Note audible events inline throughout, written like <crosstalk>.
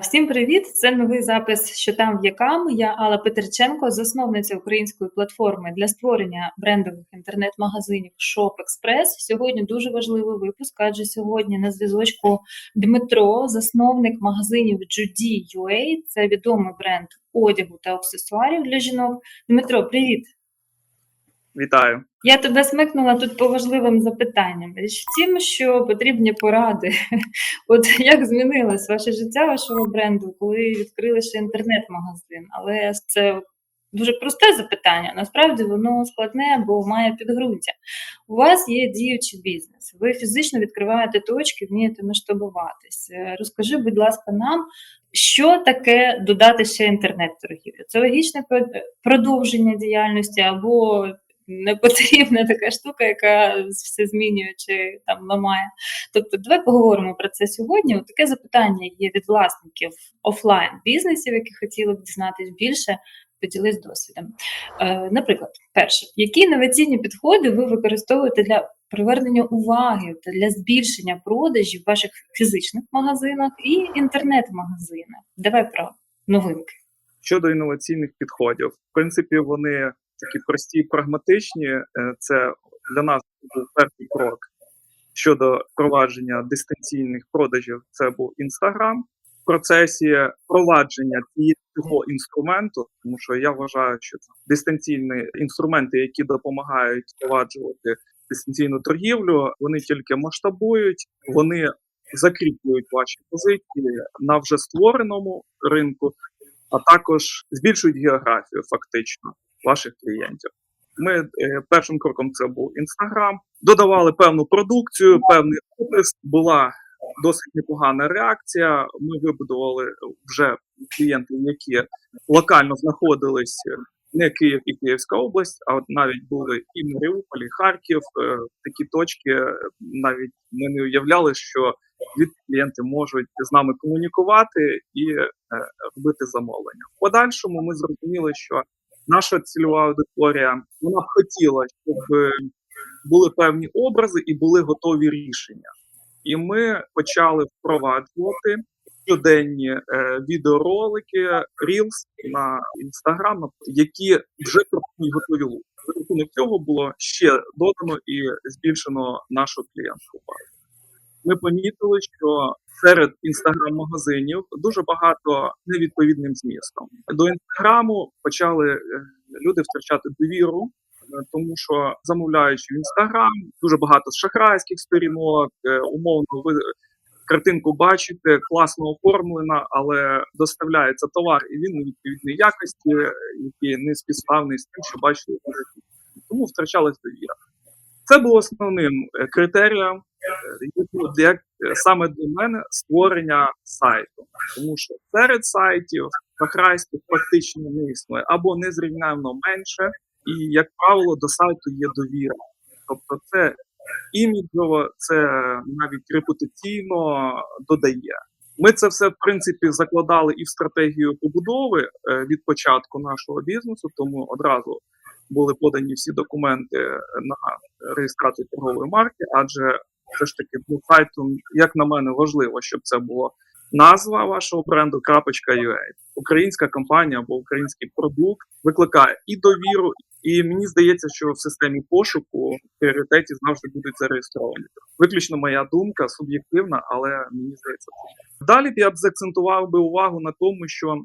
Всім привіт! Це новий запис що там в якам. Я Алла Петерченко, засновниця української платформи для створення брендових інтернет-магазинів Shop Express. Сьогодні дуже важливий випуск, адже сьогодні на зв'язочку Дмитро, засновник магазинів Judy.ua. Це відомий бренд одягу та аксесуарів для жінок. Дмитро, привіт! Вітаю. Я тебе смикнула тут по важливим запитанням. Річ в тім, що потрібні поради. <laughs> От як змінилось ваше життя вашого бренду, коли відкрили ще інтернет-магазин? Але це дуже просте запитання. Насправді воно складне, бо має підґрунтя. У вас є діючий бізнес. Ви фізично відкриваєте точки, вмієте масштабуватись. Е, Розкажи, будь ласка, нам. Що таке додати ще інтернет-торгівлю? Це логічне продовження діяльності або не потрібна така штука, яка все змінює чи там ламає. Тобто, давай поговоримо про це сьогодні. От таке запитання є від власників офлайн бізнесів, які хотіли б дізнатись більше. Поділись досвідом. Е, наприклад, перше, які інноваційні підходи ви використовуєте для привернення уваги та для збільшення продажів в ваших фізичних магазинах і інтернет-магазинах? Давай про новинки. Щодо інноваційних підходів, в принципі, вони такі прості прагматичні. Е, Це для нас був перший крок щодо впровадження дистанційних продажів. Це був Інстаграм. В процесі впровадження цього інструменту, тому що я вважаю, що це дистанційні інструменти, які допомагають впроваджувати дистанційну торгівлю, вони тільки масштабують, вони закріплюють ваші позиції на вже створеному ринку, а також збільшують географію фактично ваших клієнтів. Ми е, першим кроком це був інстаграм, додавали певну продукцію, певний опис. Була досить непогана реакція. Ми вибудували вже клієнтів, які локально знаходились не Київ і Київська область, а от навіть були і Маріуполь, і Харків. Е, Такі точки е, навіть ми не уявляли, що від клієнти можуть з нами комунікувати і робити замовлення. В подальшому ми зрозуміли, що наша цільова аудиторія вона хотіла, щоб е, були певні образи і були готові рішення. І ми почали впроваджувати щоденні е, відеоролики, Reels на Instagram, які вже пропонують готові луки. За рахунок цього було ще додано і збільшено нашу клієнтську базу. Ми помітили, що серед інстаграм-магазинів дуже багато невідповідним змістом. До інстаграму почали е, люди втрачати довіру, е, тому що замовляючи в інстаграм, дуже багато шахрайських сторінок, е, умовно ви картинку бачите, класно оформлена, але доставляється товар, і він невідповідної якості, е, який не співставний з тим, що бачили. Тому втрачалась довіра. Це було основним критерієм як- е, саме для мене створення сайту, тому що серед сайтів шахрайських практично не існує або незрівнянно менше, і як правило до сайту є довіра. Тобто, це іміджово, це навіть репутаційно додає. Ми це все в принципі закладали і в стратегію побудови е, від початку нашого бізнесу, тому одразу були подані всі документи на реєстрацію торгової марки, адже все ж таки ну, сайтом, як на мене, важливо, щоб це було назва вашого бренду .ua. Українська компанія або український продукт викликає і довіру, і мені здається, що в системі пошуку в пріоритеті завжди будуть зареєстровані. Виключно моя думка, суб'єктивна, але мені здається, далі б я б заакцентував би увагу на тому, що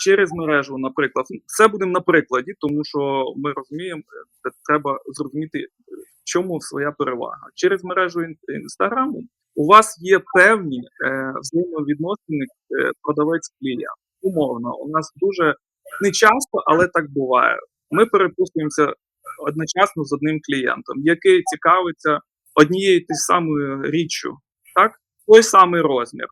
через мережу, наприклад, все будемо на прикладі, тому що ми розуміємо, треба зрозуміти, чому своя перевага. Через мережу інстаграму у вас є певні е, взаємовідносини е, продавець клієнт. Умовно, у нас дуже не часто, але так буває. Ми переписуємося одночасно з одним клієнтом, який цікавиться однією тією самою річчю, так той самий розмір.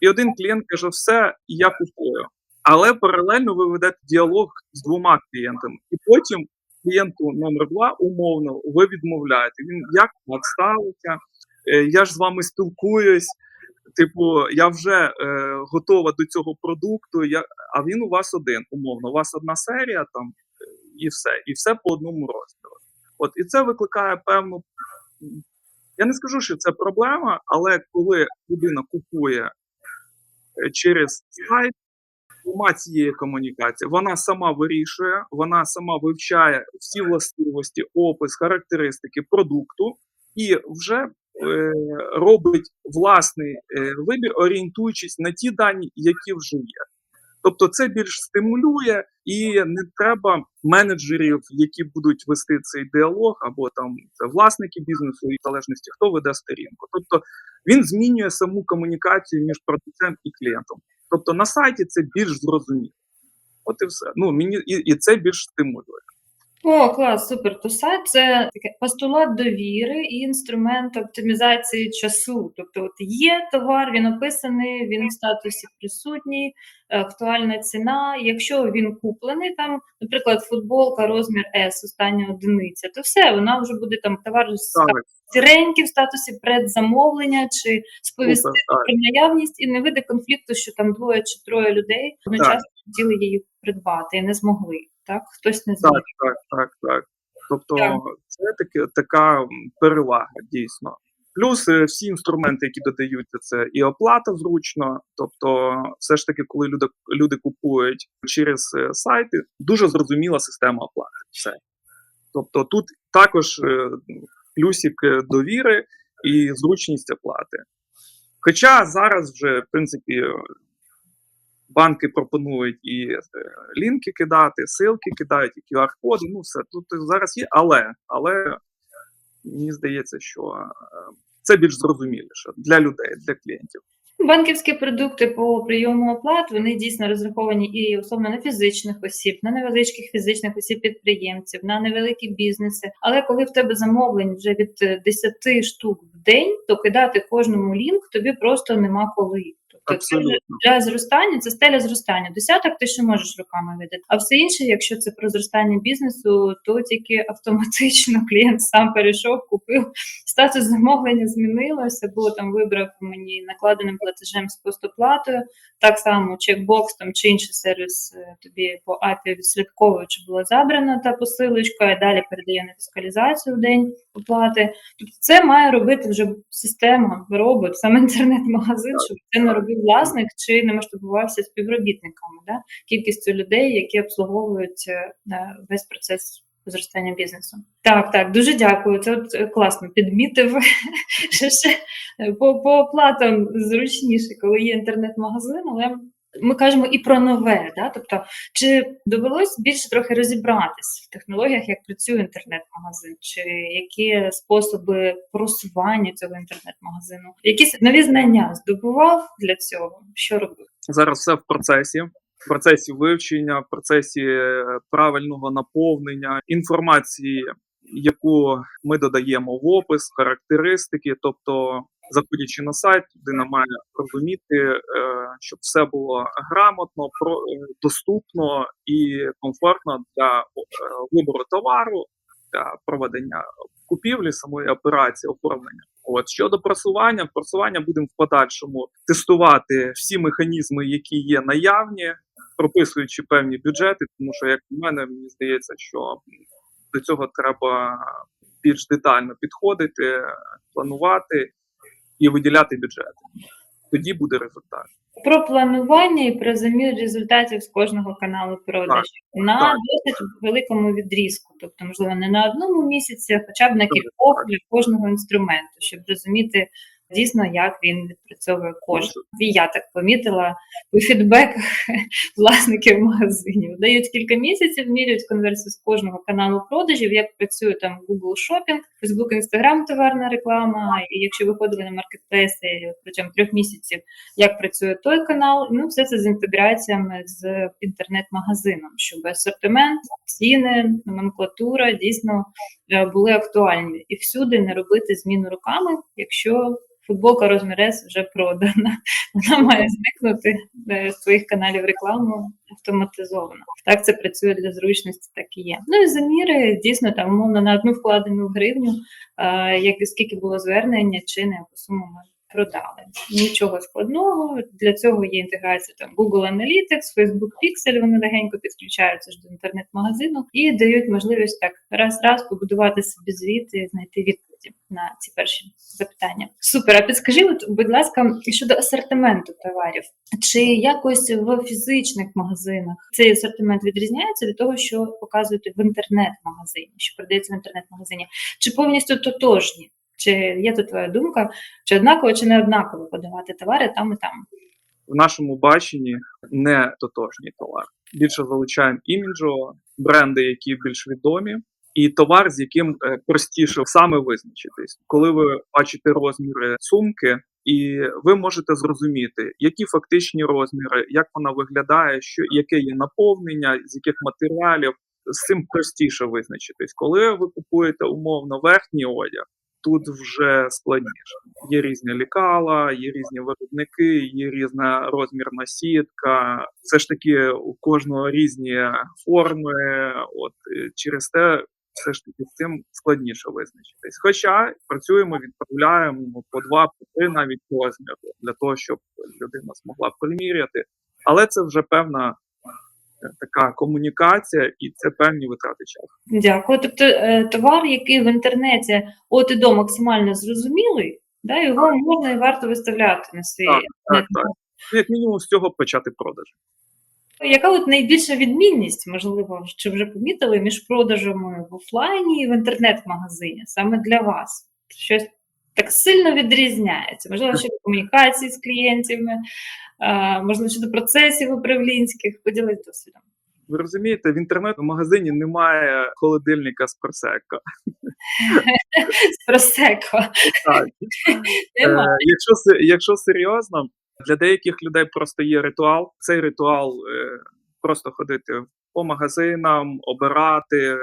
І один клієнт каже: все, я купую. Але паралельно ви ведете діалог з двома клієнтами, і потім клієнту номер два умовно ви відмовляєте. Він як так? Е, Я ж з вами спілкуюсь. Типу, я вже е, готова до цього продукту. Я, а він у вас один, умовно. У вас одна серія там і все, і все по одному розділу. От і це викликає певну. Я не скажу, що це проблема, але коли людина купує е, через сайт нема цієї комунікації. Вона сама вирішує, вона сама вивчає всі властивості, опис, характеристики продукту і вже е, робить власний е, вибір, орієнтуючись на ті дані, які вже є. Тобто це більш стимулює, і не треба менеджерів, які будуть вести цей діалог, або там власники бізнесу, і залежності хто веде сторінку. Тобто він змінює саму комунікацію між продавцем і клієнтом. Тобто на сайті це більш зрозуміло. От і все. Ну мені і, і це більш стимулює. О, клас, супер. То сайт це таке постулат довіри і інструмент оптимізації часу. Тобто, от є товар, він описаний, він в статусі присутній, актуальна ціна. Якщо він куплений, там, наприклад, футболка, розмір S, остання одиниця, то все, вона вже буде там товар сіренький в статусі предзамовлення чи сповістити про наявність і не вийде конфлікту, що там двоє чи троє людей одночасно хотіли її придбати і не змогли. Так, хтось не зміг. Так, так, так, так. Тобто Так. це таки, така перевага дійсно. Плюс е, всі інструменти, які додаються, це і оплата зручно. Тобто, все ж таки, коли люди, люди купують через е, сайти, дуже зрозуміла система оплати. Все. Тобто тут також е, плюсик довіри і зручність оплати. Хоча зараз вже, в принципі, банки пропонують і е, лінки кидати, силки кидають, і QR-коди, ну все тут зараз є, але, але мені здається, що е, це більш зрозуміліше для людей, для клієнтів. Банківські продукти по прийому оплат вони дійсно розраховані і особливо на фізичних осіб, на невеличких фізичних осіб підприємців, на невеликі бізнеси. Але коли в тебе замовлень вже від е, 10 штук в день, то кидати кожному лінк тобі просто нема коли. Тобто це для зростання, це стеля зростання. Десяток ти ще можеш руками видати. А все інше, якщо це про зростання бізнесу, то тільки автоматично <laughs> клієнт сам перейшов, купив статус замовлення змінилося, або там вибрав мені накладеним платежем з постоплатою. Так само чекбокс там чи інший сервіс е, тобі по API відслідковує, чи була забрана та посилочка, і далі передає на фіскалізацію в день оплати. Тобто це має робити вже система, робот, саме <laughs> інтернет-магазин, щоб це не робив власник чи не масштабувався співробітниками, да? кількістю людей, які обслуговують е, е, весь процес зростання бізнесу. Так, так, дуже дякую. Це от е, класно підмітив. <laughs> Ще по, по оплатам зручніше, коли є інтернет-магазин, але ми кажемо і про нове. Да? Тобто, чи довелось більше трохи розібратись в технологіях, як працює інтернет-магазин, чи які способи просування цього інтернет-магазину? Якісь нові знання здобував для цього? Що робив? Зараз все в процесі. В процесі вивчення, в процесі е, правильного наповнення інформації, яку ми додаємо в опис, характеристики. Тобто, заходячи на сайт, людина має розуміти, е, щоб все було грамотно, е, доступно і комфортно для е, вибору товару, для проведення купівлі, самої операції оформлення. От щодо просування, просування будемо в подальшому тестувати всі механізми, які є наявні, прописуючи певні бюджети, тому що, як на мене, мені здається, що до цього треба більш детально підходити, планувати і виділяти бюджети. Тоді буде результат. Про планування і про замір результатів з кожного каналу продажів на так. досить великому відрізку, тобто, можливо, не на одному місяці, а хоча б на кількох для кожного інструменту, щоб розуміти дійсно, як він відпрацьовує кожен. І я так помітила у фідбеках <laughs> власників магазинів. Дають кілька місяців, міряють конверсію з кожного каналу продажів, як працює там Google Shopping, Facebook, Instagram товарна реклама. І якщо виходили на маркетплейси протягом трьох місяців, як працює той канал, ну все це з інтеграціями з інтернет-магазином, щоб асортимент, ціни, номенклатура дійсно були актуальні і всюди не робити зміну руками, якщо футболка розмір S вже продана. <laughs> Вона має зникнути е, з твоїх каналів рекламу автоматизовано. Так це працює для зручності, так і є. Ну і заміри дійсно там умовно на одну вкладену гривню, е, як скільки було звернення, чи на яку суму ми продали. Нічого складного. Для цього є інтеграція там Google Analytics, Facebook Pixel, вони легенько підключаються ж до інтернет-магазину і дають можливість так раз-раз побудувати собі звіт і знайти відповіді на ці перші запитання. Супер. А підскажи, от, будь ласка, щодо асортименту товарів, чи якось в фізичних магазинах цей асортимент відрізняється від того, що показують в інтернет-магазині, що продається в інтернет-магазині, чи повністю тотожні? Чи є тут твоя думка, чи однаково, чи не однаково подавати товари там і там? В нашому баченні не тотожній товар. Більше залучаємо іміджово, бренди, які більш відомі, і товар, з яким е, простіше саме визначитись, коли ви бачите розміри сумки. І ви можете зрозуміти, які фактичні розміри, як вона виглядає, що яке є наповнення, з яких матеріалів. З цим простіше визначитись. Коли ви купуєте умовно верхній одяг, тут вже складніше. Є різні лікала, є різні виробники, є різна розмірна сітка. Все ж таки у кожного різні форми. От е, через те, все ж таки з цим складніше визначитись. Хоча працюємо, відправляємо по два, по три навіть розміри для того, щоб людина змогла приміряти. Але це вже певна така комунікація, і це певні витрати часу. Дякую. Тобто е, товар, який в інтернеті от і до максимально зрозумілий, да, його можна і варто виставляти на свій Так, Так, так. Ну, Як мінімум з цього почати продаж. Яка от найбільша відмінність, можливо, чи вже помітили між продажами в офлайні і в інтернет-магазині саме для вас? Щось так сильно відрізняється? Можливо, щодо комунікації з клієнтами, можливо, щодо процесів управлінських. Поділись досвідом. Ви розумієте, в інтернет-магазині немає холодильника з просекко. <laughs> З просеко. Так. <laughs> Е, якщо, се- якщо серйозно, для деяких людей просто є ритуал. Цей ритуал е, просто ходити по магазинам, обирати.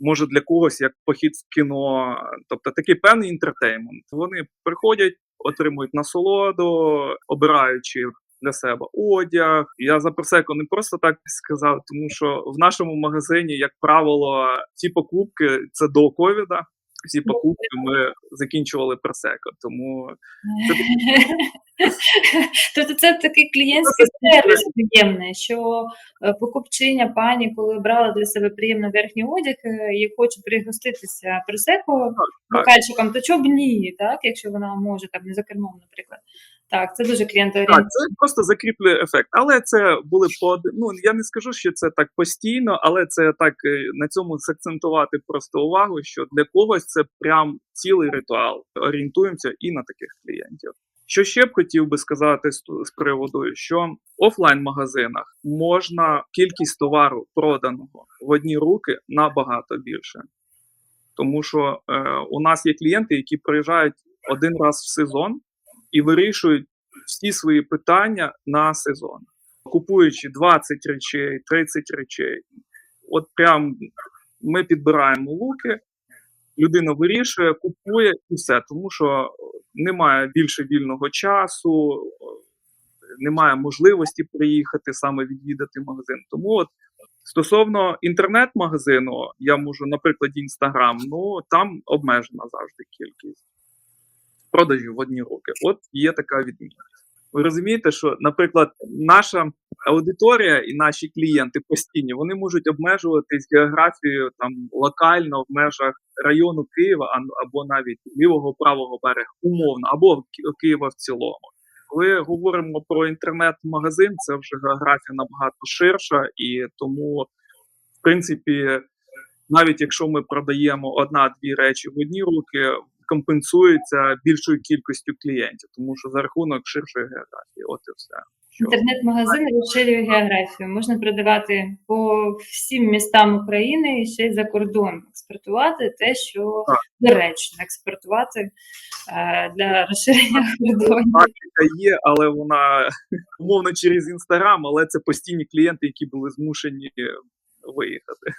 Може для когось як похід в кіно, тобто такий певний інтертеймент. Вони приходять, отримують насолоду, обираючи для себе одяг. Я за просеку не просто так сказав, тому що в нашому магазині, як правило, ці покупки це до ковіда. Всі покупки ми закінчували просеко, тому <laughs> Тобто це такий клієнтський сервіс приємний, що е, покупчиня пані, коли брала для себе приємний верхній одяг е, і хоче пригоститися присеко бокальчиком, то чого б ні, так, якщо вона може там не за кермом, наприклад. Так, це дуже Так, це просто закріплює ефект. Але це були по ну я не скажу, що це так постійно, але це так е, на цьому закцентувати просто увагу, що для когось це прям цілий ритуал. Орієнтуємося і на таких клієнтів. Що ще б хотів би сказати з, з приводу, що в офлайн-магазинах можна кількість товару проданого в одні руки набагато більше. Тому що е, у нас є клієнти, які приїжджають один раз в сезон і вирішують всі свої питання на сезон, купуючи 20 речей, 30 речей. От прям ми підбираємо луки, людина вирішує, купує і все, тому що немає більше вільного часу, немає можливості приїхати саме відвідати магазин. Тому от стосовно інтернет-магазину, я можу, наприклад, інстаграм, ну там обмежена завжди кількість продажів в одні руки. От є така відмінність. Ви розумієте, що, наприклад, наша аудиторія і наші клієнти постійні вони можуть обмежуватись географією там локально в межах району Києва або навіть лівого правого берега, умовно, або Києва в цілому. Коли говоримо про інтернет-магазин, це вже географія набагато ширша, і тому, в принципі, навіть якщо ми продаємо одна-дві речі в одні руки, компенсується більшою кількістю клієнтів, тому що за рахунок ширшої географії, от і все. Інтернет-магазин розширює географію. Можна продавати по всім містам України і ще й за кордон експортувати те, що доречно експортувати е, для розширення кордонів. практика є, але вона умовно через інстаграм, але це постійні клієнти, які були змушені виїхати.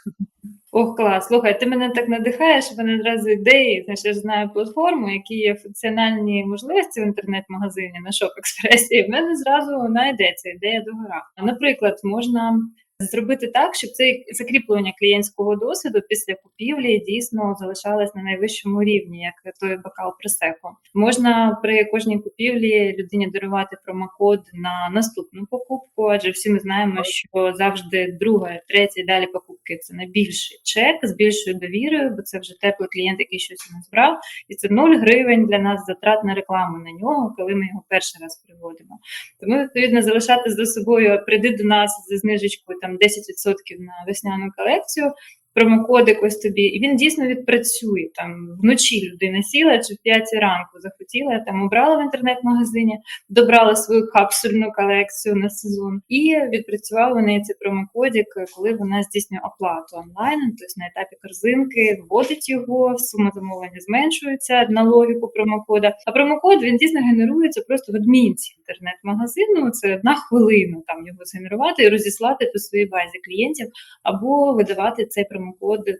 Ох, клас. Слухай, ти мене так надихаєш, в мене одразу ідеї. Знаєш, я ж знаю платформу, які є функціональні можливості в інтернет-магазині на шоп-експресі. в мене зразу знайдеться ідея до гора. Наприклад, можна зробити так, щоб це закріплення клієнтського досвіду після купівлі дійсно залишалось на найвищому рівні, як той бокал просеко. Можна при кожній купівлі людині дарувати промокод на наступну покупку, адже всі ми знаємо, що завжди друга, третя і далі покупки це найбільший чек з більшою довірою, бо це вже теплий клієнт, який щось у нас брав, і це 0 гривень для нас затрат на рекламу на нього, коли ми його перший раз приводимо. Тому відповідно залишати за собою, прийди до нас зі знижечкою там 10% на весняну колекцію. Промокодик ось тобі, і він дійсно відпрацює. Там вночі людина сіла чи в 5 ранку захотіла, там обрала в інтернет-магазині, добрала свою капсульну колекцію на сезон і відпрацював у неї цей промокодик, коли вона здійснює оплату онлайн, тобто на етапі корзинки, вводить його, сума замовлення зменшується на логіку промокода. А промокод він дійсно генерується просто в адмінці інтернет-магазину. Це одна хвилина там його згенерувати і розіслати по своїй базі клієнтів або видавати цей промокод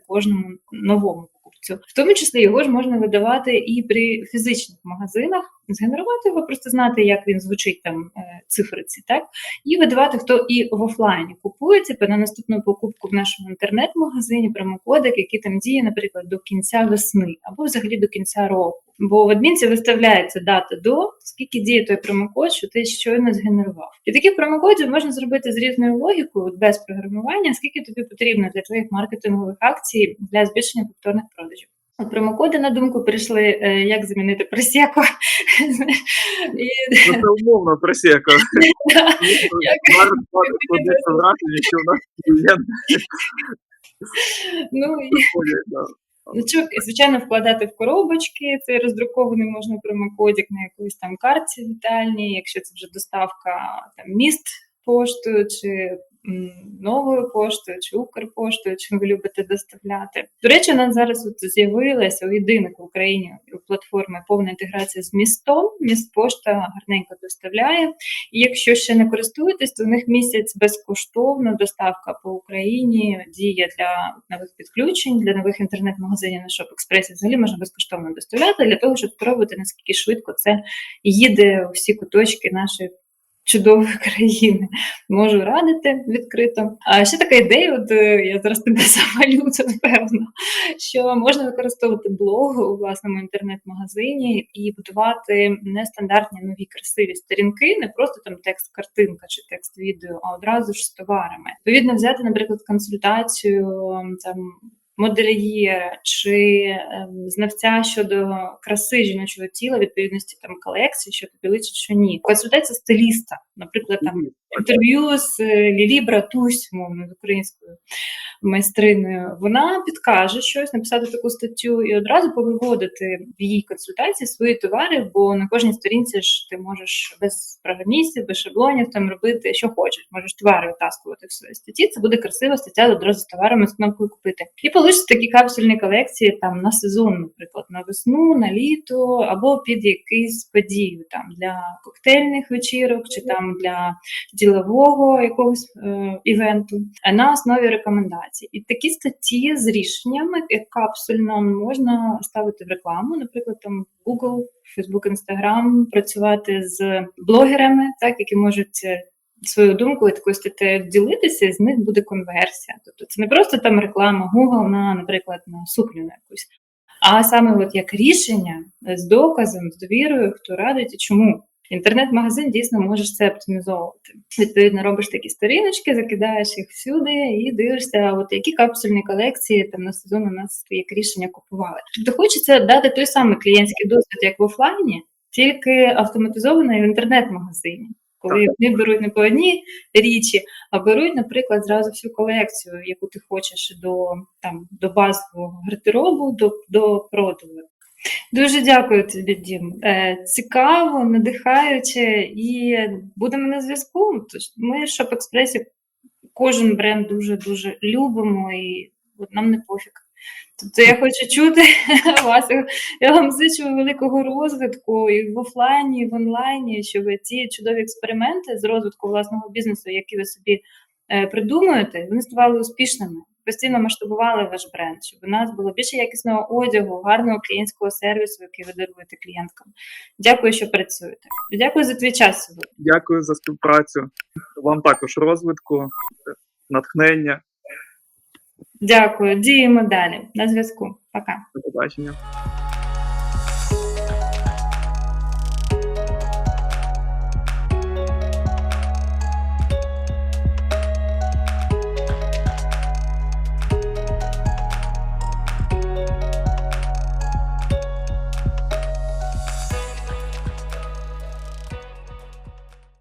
кожному новому покупцю. В тому числі його ж можна видавати і при фізичних магазинах, згенерувати його, просто знати, як він звучить там е, цифриці, так і видавати, хто і в офлайні купує типу, на наступну покупку в нашому інтернет-магазині промокодик, який там діє, наприклад, до кінця весни або взагалі до кінця року. Бо в адмінці виставляється дата до скільки діє той промокод, що ти щойно згенерував. І таких промокодів можна зробити з різною логікою, без програмування, скільки тобі потрібно для твоїх маркетингових акцій для збільшення повторних продажів. От промокоди на думку прийшли, е, як замінити просеко. І Ну, це умовно просеко. <laughs> Як- Марк складається враження, що у нас клієнт ну. Ну, звичайно, вкладати в коробочки. Цей роздрукований можна промокодик на якоїсь там картці вітальній, якщо це вже доставка там міст поштою чи новою поштою, чи Укрпоштою, чим ви любите доставляти. До речі, у зараз от з'явилася у єдиних в Україні платформи повна інтеграція з містом. Міст пошта гарненько доставляє. І якщо ще не користуєтесь, то у них місяць безкоштовно доставка по Україні діє для нових підключень, для нових інтернет-магазинів на Shop Взагалі можна безкоштовно доставляти для того, щоб спробувати наскільки швидко це їде у всі куточки нашої. Чудової <laughs> країни можу радити відкрито. А ще така ідея, от е, я зараз тебе <laughs> замалю, це напевно, що можна використовувати блог у власному інтернет-магазині і будувати нестандартні нові красиві сторінки, не просто там текст картинка чи текст відео, а одразу ж з товарами. Відповідно, взяти, наприклад, консультацію там. Модельєра чи ем, знавця щодо краси жіночого тіла, відповідності там колекції, що тобі личить, що ні. Консультація стиліста, наприклад, там інтерв'ю з е, Лілі Братусь, мовно з українською майстриною. Вона підкаже щось, написати таку статтю і одразу повиводити в її консультації свої товари, бо на кожній сторінці ж ти можеш без програмістів, без шаблонів там робити, що хочеш. Можеш товари витаскувати в своїй статті. Це буде красива стаття одразу з товарами з кнопкою купити. І получиться такі капсульні колекції там на сезон, наприклад, на весну, на літо або під якийсь подію там для коктейльних вечірок чи там для ділового якогось е, івенту на основі рекомендацій. І такі статті з рішеннями, капсульно, можна ставити в рекламу, наприклад, там Google, Facebook, Instagram, працювати з блогерами, так які можуть. е, Свою думку і такою статтею ділитися, і з них буде конверсія. Тобто це не просто там реклама Google на, наприклад, на сукню на якусь, а саме от як рішення з доказом, з довірою, хто радить і чому. Інтернет-магазин дійсно можеш це оптимізовувати. Відповідно, робиш такі сторіночки, закидаєш їх всюди і дивишся, от які капсульні колекції там на сезон у нас як рішення купували. Тобто хочеться дати той самий клієнтський досвід, як в офлайні, тільки автоматизований в інтернет-магазині. Коли вони беруть не по одній річі, а беруть, наприклад, зразу всю колекцію, яку ти хочеш до там до базового гардеробу, до, до продажу. Дуже дякую тобі, Дім. Е, цікаво, надихаюче, і будемо на зв'язку. Ми Shop Express кожен бренд дуже дуже любимо, і от нам не пофіг. Тобто я хочу чути <laughs> вас. Я вам зичу великого розвитку і в офлайні, і в онлайні, щоб ці чудові експерименти з розвитку власного бізнесу, які ви собі е, придумуєте, вони ставали успішними. Постійно масштабували ваш бренд, щоб у нас було більше якісного одягу, гарного клієнтського сервісу, який ви даруєте клієнткам. Дякую, що працюєте. Дякую за твій час сьогодні. Дякую за співпрацю. Вам також розвитку. натхнення. Дякую. Діємо далі. На зв'язку. Пока. До побачення.